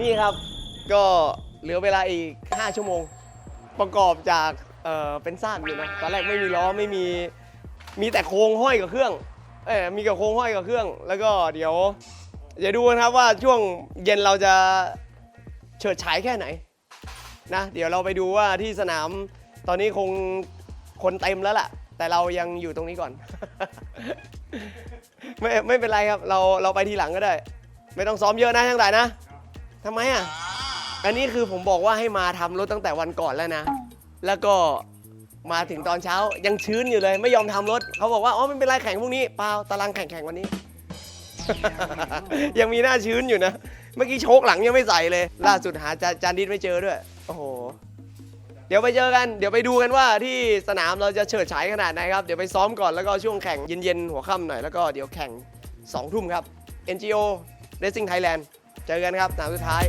นี่ครับ ก็เหลือเวลาอีก 5 ชั่วโมง ประกอบจากเอ่อเป็นซากอยู่นะตอนแรกไม่มีล้อไม่มีมีแต่โครงห้อยกับเครื่องเออมีกับโครงห้อยกับเครื่อง แล้วก็เดี๋ยวเดี๋ยวดูนะครับว่าช่วงเย็นเราจะเฉิดฉายแค่ไหนนะเดี๋ยวเราไปดูว่าที่สนามตอนนี้คงคนเต็มแล้วล่ะ แต่เรายังอยู่ตรงนี้ก่อน ไม่ไม่เป็นไรครับ เราเราไปทีหลังก็ได้ ไม่ต้องซ้อมเยอะนะทั้งหลายนะ ทำไมอะ อันนี้คือผมบอกว่าให้มาทำรถตั้งแต่วันก่อนแล้วนะ แล้วก็มาถึงตอนเช้ายังชื้นอยู่เลย ไม่ยอมทำรถ เขาบอกว่าอ๋อไม่เป็นไรแข่งพรุ่งนี้เปล่าตารางแข่งแข่งวันนี้ ยังมีหน้าชื้นอยู่นะ เมื่อกี้โชคหลังยังไม่ใส่เลย ล่าสุดหาจาจานดิสไม่เจอด้วย โอ้โห เดี๋ยวไปเจอกัน เดี๋ยวไปดูกันว่าที่สนามเราจะเฉิดฉายขนาดไหนครับ เดี๋ยวไปซ้อมก่อนแล้วก็ช่วงแข่งเย็นๆ หัวค่ำหน่อยแล้วก็เดี๋ยวแข่ง2ทุ่มครับ NGO Racing Thailand เจอกันครับสนามสุดท้าย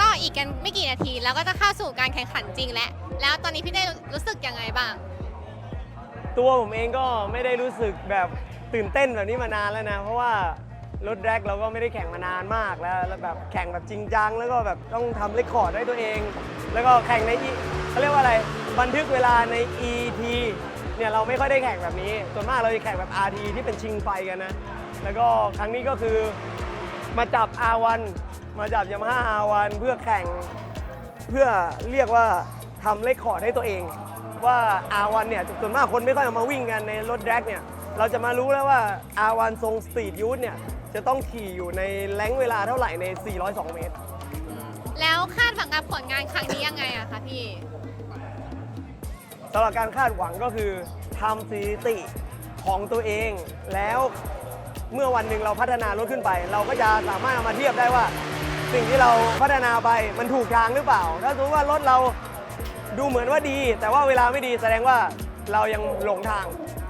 ก็อีกกันไม่กี่นาที แล้วก็จะเข้าสู่การแข่งขันจริงแล้ว แล้วตอนนี้พี่ได้รู้สึกยังไงบ้าง ตัวผมเองก็ไม่ได้รู้สึกแบบตื่นเต้นแบบนี้มานานแล้วนะ เพราะว่ารถแรกเราก็ไม่ได้แข่งมานานมากแล้วแล้วแบบแข่งแบบจริงจังแล้วก็แบบต้องทำเรคคอร์ดด้วยตัวเอง แล้วก็แข่งในเขาเรียกว่าอะไรบันทึกเวลาใน ET เนี่ยเราไม่ค่อยได้แข่งแบบนี้ ส่วนมากเราจะแข่งแบบ RT ที่เป็นชิงไฟกันนะ แล้วก็ครั้งนี้ก็คือมาจับ R1 มาจับ Yamaha R1 เพื่อแข่ง เพื่อเรียกว่าทำเลคคอร์ดให้ตัวเอง ว่า R1 เนี่ยส่วนมากคนไม่ค่อยเอามาวิ่งกันในรถแดร็กเนี่ยเราจะมารู้แล้วว่า R1 ทรงสตรีทยูทเนี่ยจะต้องขี่อยู่ในแรงค์เวลาเท่าไหร่ใน 402 เมตร แล้วคาดหวังกับผลงานครั้งนี้ยังไงอะคะพี่สำหรับการคาดหวังก็คือทำสถิติของตัวเอง แล้วเมื่อวันหนึ่งเราพัฒนารถขึ้นไป เราก็จะสามารถเอามาเทียบได้ว่า สิ่งที่เราพัฒนาไปมันถูกทางหรือเปล่า ถ้าสมมติว่ารถเราดูเหมือนว่าดี แต่ว่าเวลาไม่ดีแสดงว่าเรายังหลงทาง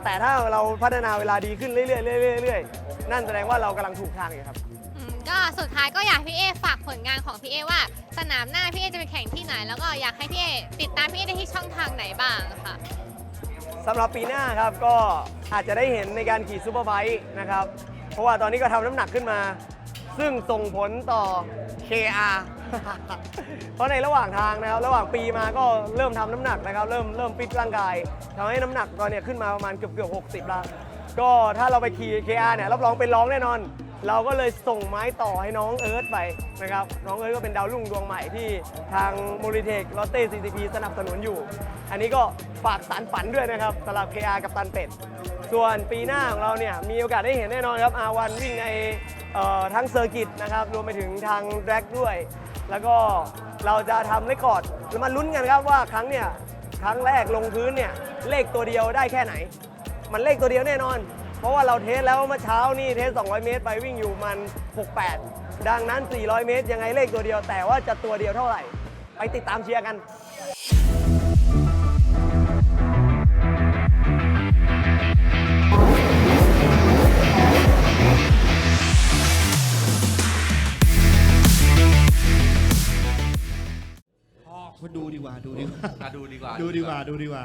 แต่ถ้าเราพัฒนาเวลาดีขึ้นเรื่อยๆเรื่อยๆเรื่อยๆนั่นแสดงว่าเรากำลังถูกทางอยู่ครับ อืมก็สุดท้ายก็อยากให้พี่เอฝากผลงานของพี่เอว่า สนามหน้าพี่เอจะไปแข่งที่ไหน แล้วก็อยากให้พี่เอติดตามพี่เอได้ที่ช่องทางไหนบ้างค่ะ สำหรับปีหน้าครับก็อาจจะได้เห็นในการขี่ซูเปอร์ไบค์นะครับ เพราะว่าตอนนี้ก็ทำน้ำหนักขึ้นมา ซึ่งส่งผลต่อ KR เพราะในระหว่างทางนะครับ ระหว่างปีมาก็เริ่มทำน้ำหนักนะครับ เริ่มเริ่มฟิตร่างกายทำให้น้ำหนักตอนเนี้ยขึ้นมาประมาณเกือบเกือบ60แล้วก็ถ้าเราไปขี่ KR เนี่ยรับรองเป็นร้องแน่นอน เราก็เลยส่งไม้ต่อให้น้องเอิร์ธไปนะครับ น้องเอิร์ธก็เป็นดาวรุ่งดวงใหม่ที่ทางมูริเทคลอตเต้ CCP สนับสนุนอยู่ อันนี้ก็ฝากสารฝันด้วยนะครับสำหรับ KR กับตันเป็ด ส่วนปีหน้าของเราเนี่ยมีโอกาสได้เห็นแน่นอนครับ R1 วิ่งใน ทั้งเซอร์กิตนะครับรวมไปถึงทางแร็กด้วย แล้วก็เราจะทำเรคคอร์ดแล้วมาลุ้นกันครับว่าครั้งเนี่ยครั้งแรกลงพื้นเนี่ยเลขตัวเดียวได้แค่ไหน มันเลขตัวเดียวแน่นอน เพราะว่าเราเทสแล้วเมื่อเช้านี่เทส 200 เมตรไปวิ่งอยู่มัน 68 ดังนั้น 400 เมตรยังไงเลขตัวเดียว แต่ว่าจะตัวเดียวเท่าไหร่ ไปติดตามเชียร์กัน มาดูดีกว่าดูดีกว่าอะดูดีกว่าดูดีกว่าดูดีกว่า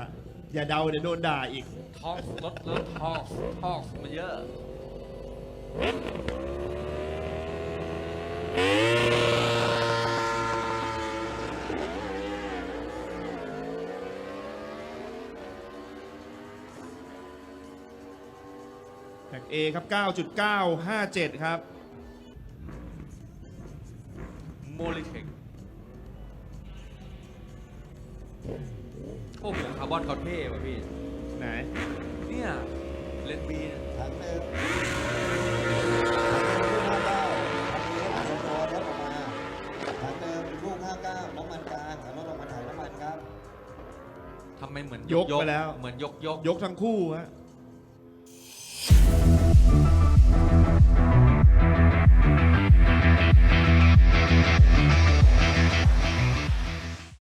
อย่าเดาเดี๋ยวโดนด่าอีกท่องรถรถท่องท่องมาเยอะ แท็ก A ครับ 9.957 ครับ โมลิเทค พวกหังคาร์บอนเขาเท่ป่ะพี่ ไหน เนี่ย เลนบีเนี่ถังเติมงถังเติมลูกห้าเก้าถังนี้หาสมพรรถออกมาถังเติมลูกห้าเก้าน้ำมันกลางถังรถออกมาถ่ายน้ำมันครับ ทำไมเหมือนยกไปแล้ว เหมือนยกยกยกทั้งคู่ฮะ